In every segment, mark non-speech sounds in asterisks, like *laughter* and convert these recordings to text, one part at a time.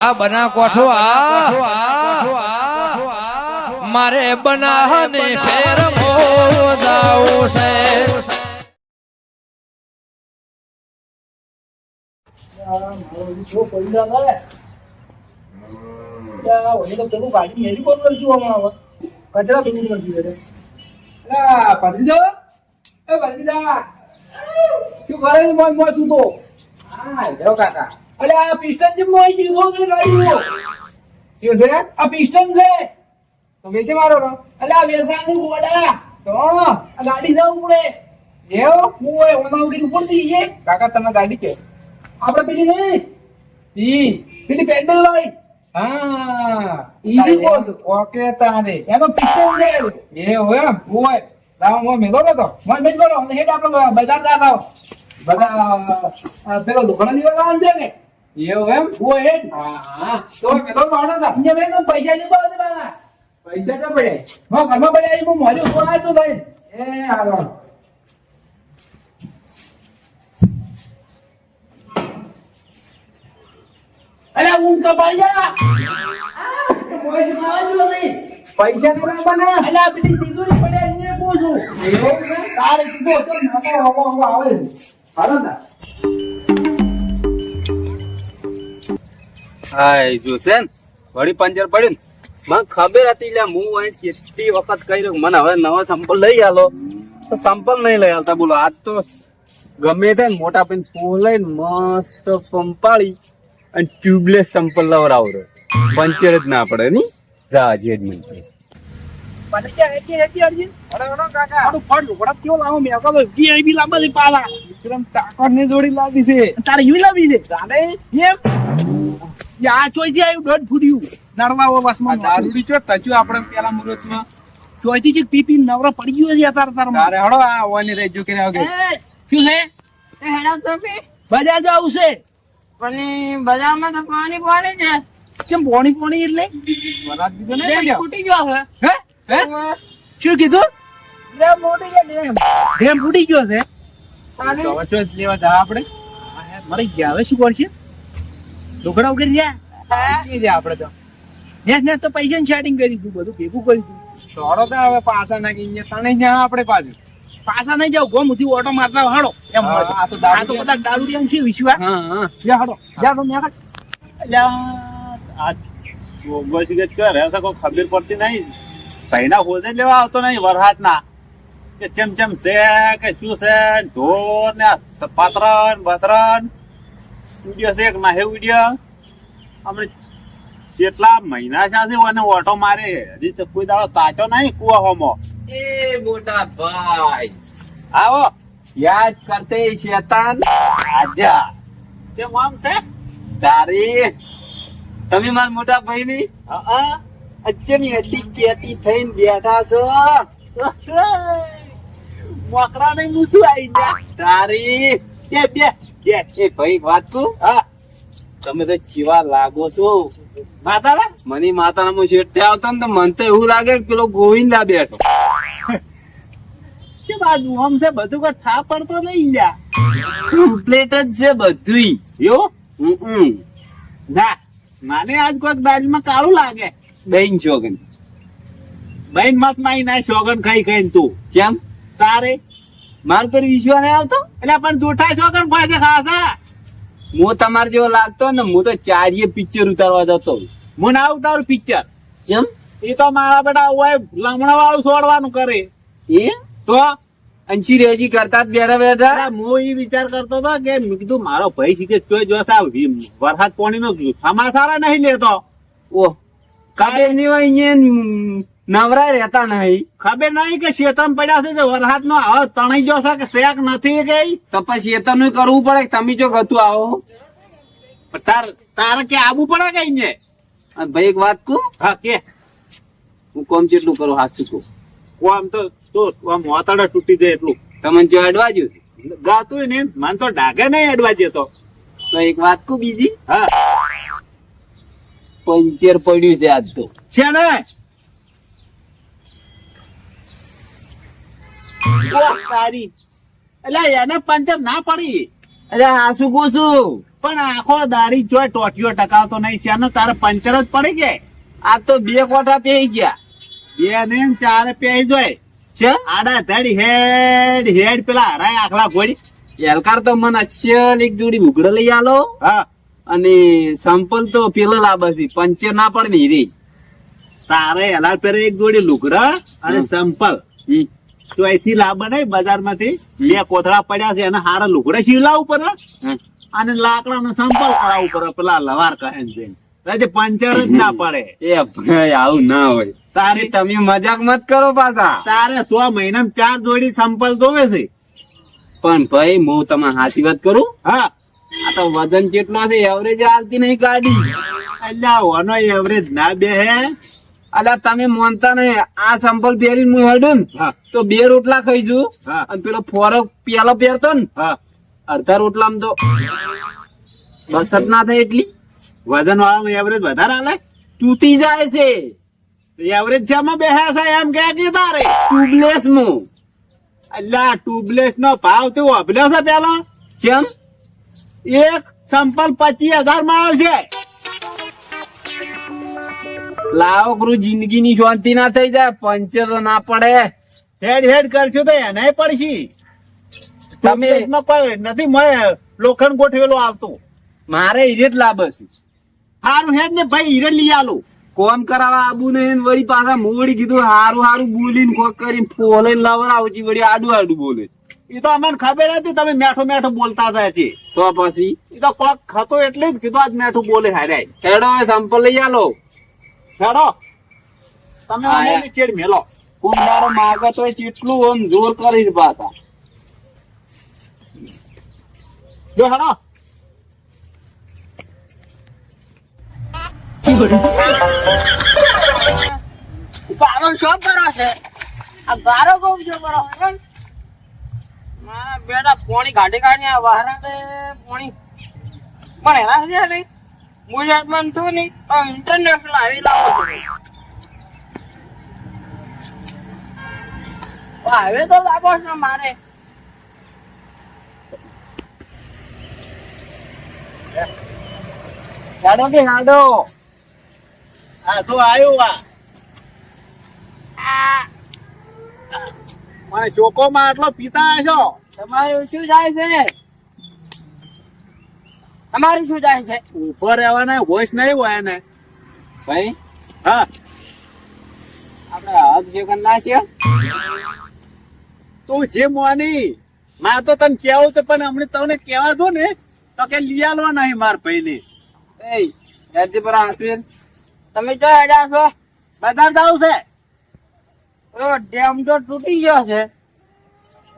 આ બના કોઠો આ મારે બનાહને ફેર મોદાવું છે જો કચરા પેલું કરતી પાદરી અલા ભત્રીજો એ ભત્રીજા શું કરે મોજ મોજ તું તો? હા જો કાકા. અલે, આ પિસ્ટન જેમ નો ગયો છે ગાડીનો શું છે? આ પિસ્ટન છે. તો વેચી મારો રો. અલે, આ વેસાનું બોડા તો, આ ગાડી જવું પડે. એવો? ઓય ઓના વગર ઉપર જઈએ કાકા, તમે ગાડી કે. આપણે પેલી નહીં ઈ, પેલી પેન્ડલ વાળી. હા. Easy boss. ઓકે, તારે. એનો પિસ્ટન છે. એવું એમ? ઓય લાવો મો મેલો તો. મન કરો અને હેડ આપણે બજાર હો. બધા પેલો લોખંડની વાળા છે ને? એવું એમ? ઓ હા હા. તો કેટલો ભાડો હતા અહીંયા બેન તો પૈસા નહીં પાડે પૈસા પડે હા ઘરમાં હું મોઢું ખોલાય તો થાય એ હાલો. અરે ઊંઘ કપાઈ જા. મોઢું ખાવા જો નહીં પૈસા તો લાવવાના અલે આ પેલી તિજોરી પડ્યા અહીંયા કહું છું એવું તારે સીધો તો હવા આવે હાલો ને. હાય જોશે ને? વળી પંચર પડ્યું ને? મને ખબર હતી એટલે હું અહીં કેટલી વખત કહી રહ્યો મને હવે નવા સંપલ લઈ આલો. તો સંપલ નહીં લઈ આલતા બોલો આજ તો ગમે તે ને મોટા પેન લઈને મસ્ત પંપાળી અને ટ્યુબલેસ સંપલ લવરાવો પંચર જ ના પડે ની જા જેડ નહીં મને ક્યાં હેઠી હેઠી અડજી અરે અરે કાકા. આનું ફળ વડત કેવો લાવો? મેં કહો વીઆઈપી લાંબા છે પાલા. વિક્રમ ટાકોરની જોડી લાવી છે. તારે એવી લાવી છે? તારે ચોઈ આ ચોઈથી આવ્યું દોઢ ફૂટ્યું. નરવા આ વાસમાં દારૂડી ચો તચુ આપણે પેલા મુહૂર્તમાં ચોઈથી જે પીપી નવરો પડી ગયો છે તાર તાર મારે હડો આ ઓની રેજો કરી આવગે શું છે? એ તો પી. બજાર જવું છે? પણ બજારમાં તો પાણી પાણી છે. કેમ પોણી પોણી એટલે? વરાત ફૂટી ગયો છે. હે? હે? શું કીધું? ડેમ ફૂટી ગયો ડેમ. ડેમ ફૂટી ગયો છે? પાણી તો હવે ચો લેવા જા આપણે. મરી ગયા. હવે શું કરશે? ઢોકળા ઉગરી ગયા ઈ જા આપણે તો. ને ને તો પૈસા સેટિંગ કરી તું બધું ભેગું કરી તું. તો તો હવે પાછા નાખી અહીંયા તને જ્યાં આપણે પાછું. પાછા નહીં જાવ ગોમ ઉથી ઓટો મારતા હાડો એમ હોય. આ તો દારૂ આ તો બધા દારૂ એમ છે વિશ્વાસ હા હા. જા હાડો જા તો ન્યા હાડ. આજ ચોગવટ કે ચો રહેશે કોઈ ખબર પડતી નહીં. પૈના હોદે લેવા આવતો નહીં વરહાત ના કે ચમ ચમ છે કે શું છે ઢોર ને પાત્રન બતરન વીડિયો છે કે ના વીડિયો. આપણે કેટલા મહિના સાથે અને ઓટો મારે. હજી તો કોઈ દાડો તાચો નહીં કુવા હોમો. એ મોટા ભાઈ. આવો. યાદ કરતે શેતાન? આજા. કેમ આમ છે? તારી. તમે મારા મોટા ભાઈ ની હા. અચ્છેની એટલી કેતી થઈને બેઠા છો. મોકરા નહીં મૂસું આવી ગયા તારી. બે બે. કે એ ભાઈ વાત કહું હા. તમે તો ચીવા લાગો છો. માતારા મની માતાના મો થયા આવતા ને તો મને તો એવું લાગે કે પેલો ગોવિંદા બેઠો. કે બાજુ આમ છે બધું કોઈ ઠા પડતો નહીં લ્યા. કમ્પ્લીટ જ છે બધુંય. યો હમ ના મને આજ કોઈક દાળમાં કાળું લાગે. બેન છોકન બેન મત માઈ ના શોગન ખાઈ ખાઈ તું. કેમ તારે? માર પર વિશ્વાસ નહીં આવતો? એટલે પણ જૂઠા શોગન પાસે ખાસા હું તમારે જેવો લાગતો ને હું તો ચારીએ પિક્ચર ઉતારવા જતો હું ના ઉતારું પિક્ચર કેમ એ તો મારા બેટા હોય લમણા વાળું છોડવાનું કરે. એ? તો? અંશી રેજી કરતા જ બેઠા બેઠા? હું એ વિચાર કરતો હતો કે મેં કીધું મારો ભાઈ શીખે ચોય જોશે આ વરસાદ પાણી નો સમાચાર નહીં લેતો. ઓહ. કાલે નહીં હોય અહીંયા નવરા રહેતા નહીં. ખબર નહીં કે શેતમ પડ્યા છે વરસાદ નો હવે તણાઈ જશે કે શેક નથી ગઈ તો પછી એ તમે કરવું પડે તમે જો ગતું આવો? તાર તારે કે આબુ પડે કઈ ને ભાઈ એક વાત કહું? હા કે. હું કોમ જેટલું કરું હાસુ કહું આમ તો તો આમ વાતાડે તૂટી જાય એટલું. તમને જો અડવા જ્યું ગાતું ને મને તો ડાગે નહીં અડવા જતો તો એક વાત કહું બીજી? હા. પંચર પડ્યું છે આજ તો. છે ને? તારી એટલે એને પંચર ના પડી. અરે કહું છું? પણ આખો દાડી જોય ટોટીઓ ટકાવતો નહીં છે તારે પંચર જ પડી કે આ તો બે કોઠા પેઈ ગયા. બે ને એમ પેઈ જોય. છે આડા ધડી હેડ હેડ પેલા હરાય આખલા ઘોડી. એલકાર તો મને અસલ એક જોડી ઉઘડો લઈ આલો. હા. અને સંપલ તો પેલો લાવે છે પંચર ના પડે ને હીરે. તારે એલાર પેરે એક જોડી લુગડા અને સંપલ. હમ. તો અહીંથી લાવે નહીં બજારમાંથી બે કોથળા પડ્યા છે એને હારા લુગડા શીવલાવું પડે અને લાકડા નો સંપલ કરાવવું પડે પેલા લવાર કહે છે પંચર જ ના પડે. એ ભાઈ આવું ના હોય. તારે તમે મજાક મત કરો પાછા. તારે સો મહિનામાં ચાર જોડી સંપલ ધોવે છે. પણ ભાઈ હું તમે સાચી વાત કરું? હા. આ તો વજન કેટલો છે એવરેજ હાલતી નહીં ગાડી. એટલે એવરેજ ના બે હે અલ્યા તમે માનતા નહીં. આ સંપલ પહેરીને હું હેડું તો બે રોટલા ખાઈ જુ. અને પેલો ફોરક પેલો પહેરતો ને. અડધા રોટલા તો બસત ના થાય એટલી. વજન વાળા એવરેજ વધારે આલે તૂટી જાય છે. એવરેજ છે આમાં બે છે? એમ કે કે તારે. ટ્યુબલેસમાં અલ્યા ટ્યુબલેસ નો ભાવ તે અભલ્યો છે પેલો? જેમ? એક સંપલ પચીસ હજારમાં આવશે. લાવો ગુરુ જિંદગી ની શાંતિ ના થઈ જાય પંચર તો ના પડે. હેડ હેડ કરશું તો એને પડશી. તમે નથી મળે લોખંડ ગોઠવેલો આવતો. મારે હીરે જ લાભ છે સારું હેડ ને ભાઈ હીરે લઈ આલો. કોમ કરાવવા આબુ ને વળી પાછા મોડી કીધું હારું હારું બોલીને કોક કરીને ફોલે લવરાવું છી વળી આડું આડું બોલે. એ તો અમને ખબર હતી તમે મેઠો મેઠો બોલતા હતા છે તો પછી? એ તો કોક ખતો એટલે જ કીધું આજ મેઠું બોલે હારે. હેડો સંપલ લઈ આલો. હેડો તમે હા, મને યાર. ની ચેડ મેલો. કુંડાળો માગત હોય કેટલું આમ જોર કરી પાછા. જો હેડો. ગારો કરો છે? આ ગારો કોમ શું કરો? મારા બેટા પોણી કાઢી કાઢી આ વાહરા પોણી. પણ એના છે નહીં. ગુજરાતમાં તું નહીં ઇન્ટરનેશનલ આવી લાવો હવે તો લાગો છો મારે. ગાડો કે ગાડો હા તો આવ્યું આ મને ચોકો માં આટલો પીતા છો તમારું શું જાય છે? તમારું શું જાય છે? ઊભો રહેવાના હોશ નહીં હોય ને ભાઈ? હા. આપણે હક ના છે? તું જે મોની માર તો તને કેવું તો પણ હમણાં તને કેવા દો ને તો કે આલો નહીં માર પહેલી એ હેડજે પર આસવેલ તમે જો હેડા છો? બધા જાવ છે? ઓ ડેમ તો તૂટી ગયો છે.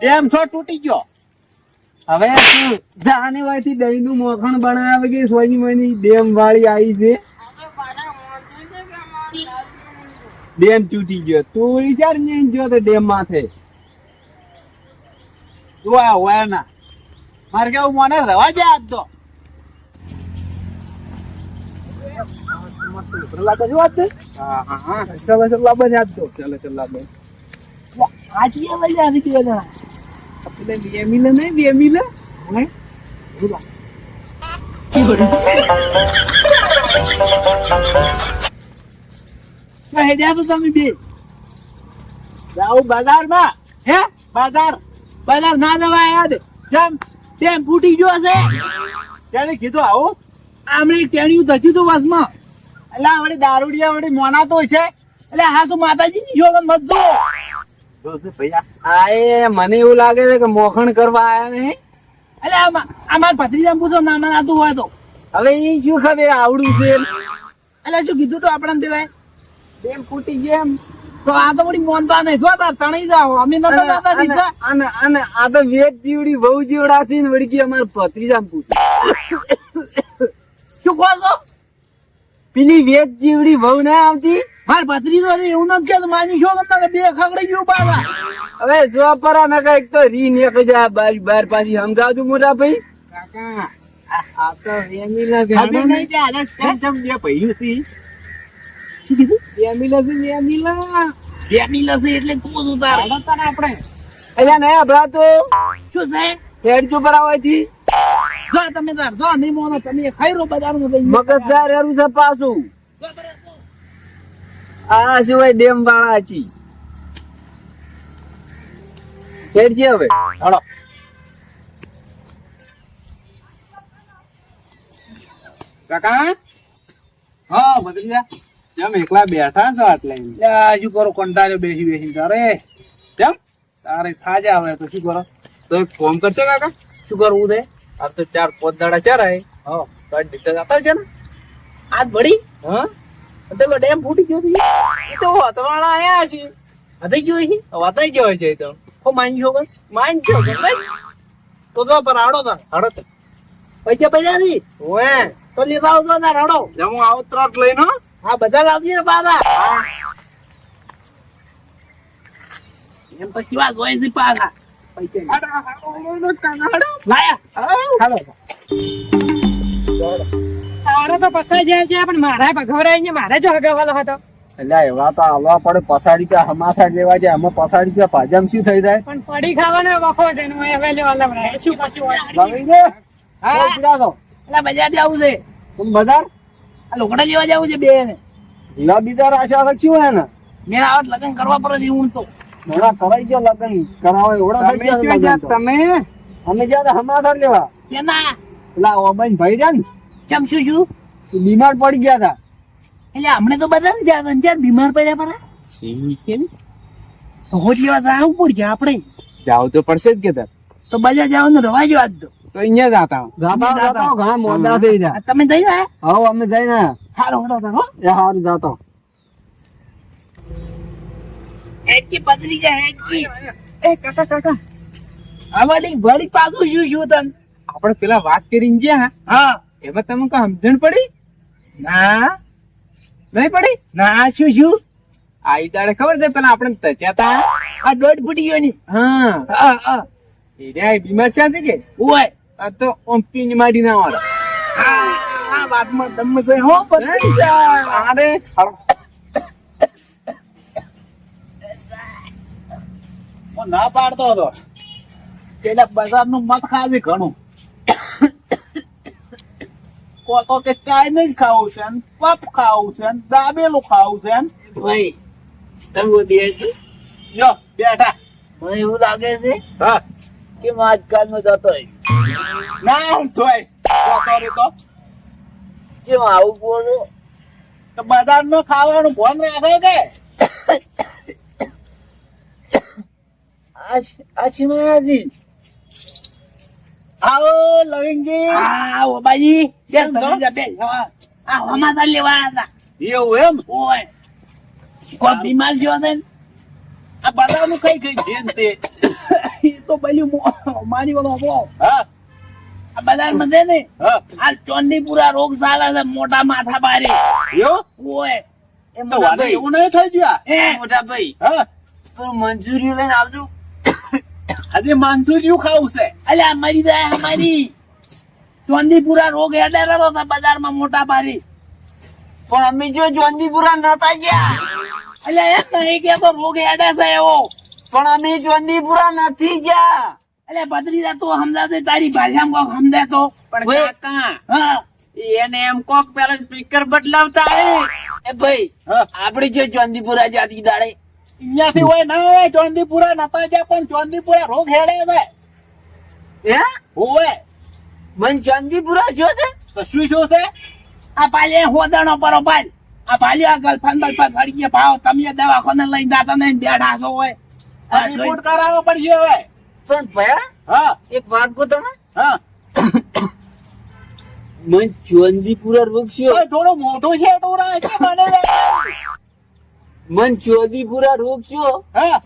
ડેમ સો તૂટી ગયો. હવે શું? જાને દહીં નું મોખણ બનાવે કે સોની મની ડેમ વાળી આવી છે? ડેમ તૂટી ગયો. તું વિચાર નહીં ગયો તો ડેમ માથે. તું આ હોય ના મારે કેવું મને રવા જાય આજ તો. હા હા તો સલા સલા બન આજે વળી આવી ગયો ના હેડ્યા તો તમે બે જાઉં બજારમાં હે બજાર બજાર ના દવા યાદ જેમ તેમ ફૂટી ગયો છે તેને કીધું આવું આમણે ટેણિયું ધજ્યું તું બસમાં એટલે આપણે દારૂડિયા વળી મોના તો છે એટલે હા શું માતાજી ની શોગન મત દો ભૈયા. આ એ મને એવું લાગે છે કે મોખણ કરવા આયા નહીં. એટલે અમાર ભત્રીજા પૂછો ના ના નાતું હોય તો. હવે એ શું ખબર આવડું છે એટલે શું કીધું તો આપણને દેવાય? ડેમ ફૂટી ગયા એમ. તો આ તો વળી મોનતા નહીં. જો તાર તણી જાઓ. અમે નતા અને- જાતા અને- દીધા. અને અને આ તો વેદ જીવડી બહુ જીવડા છે ને વળી કે અમારે ભત્રીજા શું કહો છો? પેલી વેદ જીવડી બહુ ના આવતી? માર ભત્રીજો છે એવું નથી કે માની શોગન ના બે ખગડી ગયું પાછા? હવે સોપરા ના કંઈક તો રી ને જાય બાર બાર પાછી સમજાવજો મોટા ભાઈ કાકા આ તો નહીં કે બે છે? શું છે એટલે તું આપણે. અલ્યા અભરા તો. શું છે? હેડ પર જો તમે તાર જો નહીં મોનો તમે ખાઈ રો બજારમાં જઈને. મગજદાર એરું છે પાછું. આ સિવાય ડેમ વાળા હતી ફેર હવે. હાલો. કાકા? હા બદલી જા જેમ એકલા બેઠા છો આટલે? હજુ કરો? કંટાળ્યો બેસી બેસી તારે કેમ? તારે થાજા આવે તો શું કરો? તો એક ફોન કરશે કાકા? શું કરવું તે આ તો ચાર પાંચ દાડા ચારાય હા તો ડિસ્ચાર્જ આપે છે ને? આજ ભરી હા. પેલો ડેમ ફૂટી ગયો એ તો વાતવાળા આયા છે હતી ગયો છે? વાતાઈ ગયો છે તો. હો માન છો બસ માન છો કે તો તો પર આડો તા આડો તો. પૈસા પૈસા દી ઓએ તો લેતા આવતો ના રડો જેમ હું આવો ત્રાટ લઈને હા. બધા લાવજે ને બાબા એમ પછી વાત હોય છે પાછા. પૈસા લાયા. હાલો. તારો તો પસાઈ જાય છે પણ મારા ભગવરાય ને મારે જો હગાવાલો હતો. એટલે એવા તો આવવા પડે પસાડી કે હમાસા લેવા જાય અમે પસાડી કે ભાજમ શું થઈ જાય? પણ પડી ખાવાનો વખો છે એનું હવે લેવા લવડાય શું પછી હોય? હા. પીડા તો. એટલે બજાર જવું છે. તું બજાર? આ લોકડા લેવા જવું છે બે ને લા બીજા રાશા રખ્યું હે ને મેં આવત લગન કરવા પર જ હું તો ઘણા કરાઈ ગયો લગન. કરાવો એવડા થઈ તમે ગયો તમે? અમે જ્યાં તા હમાસા લેવા કેના? પેલા ઓબન ભાઈ જાય ને? કેમ શું છું? બીમાર પડી ગયા હતા એટલે હમણે તો બધા ને જ્યાં ને બીમાર પડ્યા પરા. તો હોટ લેવા તો આવું પડશે આપણે. જાવ તો પડશે જ કે તો બજાર જવાનું રવાજો આજ તો. તો અહીંયા જાતા જાતા જાતા ઘણા મોડા થઈ આ તમે જઈ રહ્યા? હવે અમે જઈને હારો હડો તાર હો. એ હારું જાતો એકી પતરી જાય એકી એ કાકા કાકા. આવાલી વળી પાછું શું શું તન? આપણે પેલા વાત કરીને ગયા હા. એમાં તમને કઈ સમજણ પડી? ના. નહીં પડી? ના શું શું? આ દાડે ખબર છે પેલા આપણે તચ્યા તા આ દોઢ ફૂટી ગયો ની. હા. હા એ બીમાર છે કે? ઓય. આ તો ઓમ પિંજ મારી ના વાળો. આ વાતમાં દમ છે હો જાય અરે ના પાડતો હતો. પેલા બજારનું મત ખાધી ઘણું. કોતો કે ચાઇનીઝ ખાવું છે પપ ખાવું છે દાબેલું ખાવું છે ભાઈ તમે બે છો? જો બેઠા. મને એવું લાગે છે હા. કે હું આજકાલનો જતો ના તોય કોતો તો. કેમ આવું બોલો? તો બજારનું ખાવાનું ભોન રાખે કે? *coughs* આ છીમાજી આવો લવિંગજી આ ઓ બાજી. બે કેમ તો? સમજી જા, બે હા. આ હમાસા લેવા હતા. એવું એમ? ઓય. કોઈ બીમાર છે ને? આ બજારનું કઈ કઈ છે તે? *laughs* એ તો પેલું મો- મારી વાળો હો. હા. આ બજારમાં છે ને હા. આ ચોંડીપુરા રોગ ચાલે છે મોટા માથા બારે એવું? ઓય. એવું નહીં થઈ ગયું? મોટા ભાઈ. હા. તું મંજૂરી લઈને આવજો. આજે માનસુરિયું ખાવું છે. અલ્યા મરી જાય અમારી ચોંદીપુરા રોગ હેડેરો હતા બજારમાં મોટા બારી પણ અમે જો ચોંદીપુરા નતા ગયા. અલ્યા એમ નહીં કે તો રોગ હેડે છે એવો. પણ અમે ચોંદીપુરા નથી ગયા. અલ્યા બદરી તો સમજાતે તારી ભાષામાં કોક સમજે તો. પણ કાકા હા. એને એમ કોક પેલા સ્પીકર બદલાવતા એ ભાઈ હા. આપણે જો ચોંદીપુરા જાતી દાડે અહીંયાથી હોય ના હોય ચોંદીપુરા નતા ગયા પણ ચોંદીપુરા રોગ હેડે છે. હે? હોય મન ચોંદીપુરા જો છે? તો શું શું છે? આ પાલે હોદણો પરો પાલ આ પાલે આ ગલફાન બલફાન સડી ગયા. ભાવ તમે દવાખાને લઈને જાતા નહીં બેઠા છો હોય. રિપોર્ટ કરાવવો પડશે હવે. પણ ભયા હા. એક વાત કહો તમે હા. મન ચોંદીપુરા રોગ છે થોડું મોટું છે તો રાખે મને ચોદી પૂરા રોગ છો? હા?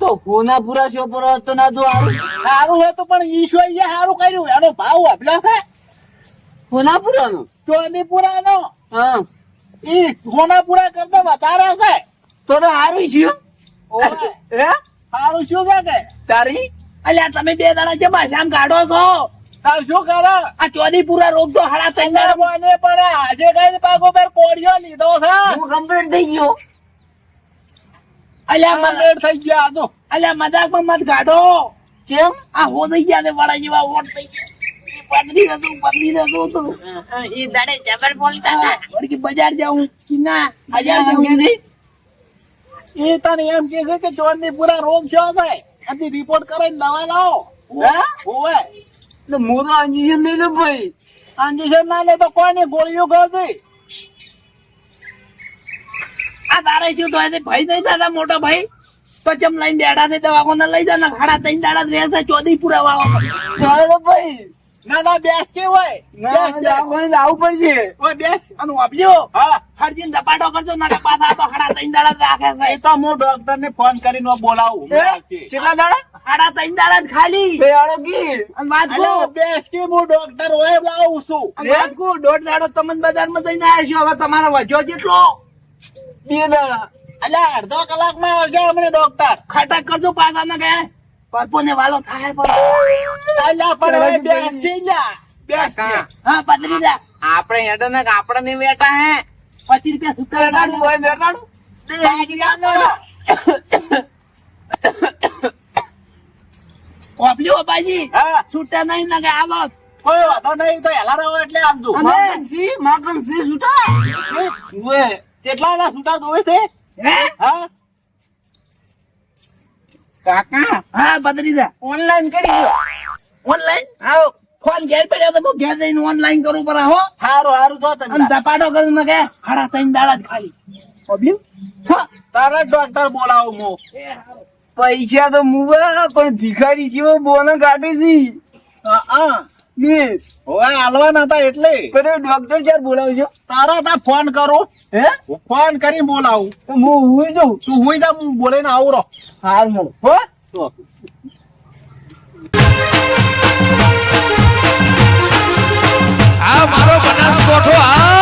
તો પૂરા છો પર તો ના દો હારું સારું તો પણ ઈશ્વરીએ સારું કર્યું. એનો ભાવ આપલા છે. હોનાપુરા નો ચોંદીપુરા નો હા. ઈ પૂરા કરતા વધારે છે? તો તો હારું છું. હે? સારું શું છે કે? તારી? અલ્યા તમે બે દાડા કે ભાષામાં કાઢો છો? તાર શું કરે? આ ચોદીપુરા રોગ તો હાડા તૈયાર બને પણ આજે કઈ પાકો પર કોડિયો લીધો છે. હું કમ્પ્લીટ થઈ ગયો. અલ્યા મને થઈ ગયો આ તો અલ્યા મજાકમાં મત કાઢો. કેમ? આ હો થઈ ગયા છે વડા જેવા ઓટ થઈ ગયા. હતું હતું તું એ દાડે જબર બોલતા હતા. વળી બજાર જાઉં. ના હજાર સમજે એ તને એમ કે છે કે ચોરની પૂરા રોગ છો થાય આથી રિપોર્ટ કરીને દવા લાવો. હે? હોવે. એટલે ભાઈ. ઇન્જેક્શન ના લે તો કોને ગોળીઓ ખાતી આ તારે શું તો ભાઈ નહીં થતા મોટો ભાઈ? પચમ ચમ લઈને બેઠા છે દવાખાને લઈ જાય ખાડા ત્રણ દાડા જ રહેશે ચોદી પૂરા વાળો ભાઈ. ના ના બેસ કે હોય. દવાખાને પડશે. ઓય બેસ. હા હરજીન ધપાટો કરજો ના પાછા તો ખાડા ત્રણ દાડા રાખે છે. એ તો હું ડોક્ટર ને ફોન કરીને બોલાવું. એ, કેટલા દાડા? ખાડા ત્રણ દાડા જ ખાલી. બે આડો કી અને વાત બેસ કે હું ડોક્ટર હોય લાવું છું. વાત કહું દોઢ દાડો તમે બજારમાં જઈને આવ્યા છો. હવે તમારો વજો જેટલો. બે દાડા અલ્યા અડધો કલાકમાં આવશે અમને ડોક્ટર ખટક કરજો પાછા ના કે પરપો ને વાલો થાય પણ. અલ્યા પણ હવે બેસ કે લ્યા બેસ હા પતરી જા. આપણે હેડો ને આપણે નહીં બેઠા હે. પચીસ રૂપિયા સુકા બેટાડું હોય બેટાડું કોપલ્યો બાજી. હા. છૂટા નહીં ના કે આલો કોઈ વાંધો નહીં તો હેલા રહો એટલે આંધું માકનસી માકનસી છૂટા? કેટલા ના છૂટા જોવે છે? હા? કાકા? હા બદલી દે ઓનલાઈન કરી દો. ઓનલાઈન આવો. ફોન ઘેર પડ્યો તો હું ઘેર જઈને ઓનલાઈન કરું પર હો. હારું હારું જો તમે અને ધપાટો કરું મેં કે હાડા તઈને દાડા જ ખાલી. પ્રોબ્લેમ હા. તારે ડોક્ટર બોલાવો મો. પૈસા તો મુવા પણ ભિખારી જેવો બોને કાઢે છે. હા, હા. બે હવે હાલવાના હતા એટલે. પણ ડોક્ટર ચાર બોલાવજો? તારા તા ફોન કરો. હે? હું ફોન કરી બોલાવું. તો હું જઉં. તું હુઈ જા હું બોલીને આવું રહો. હાલ મળો. હો? આ મારો બનાસકોઠો આ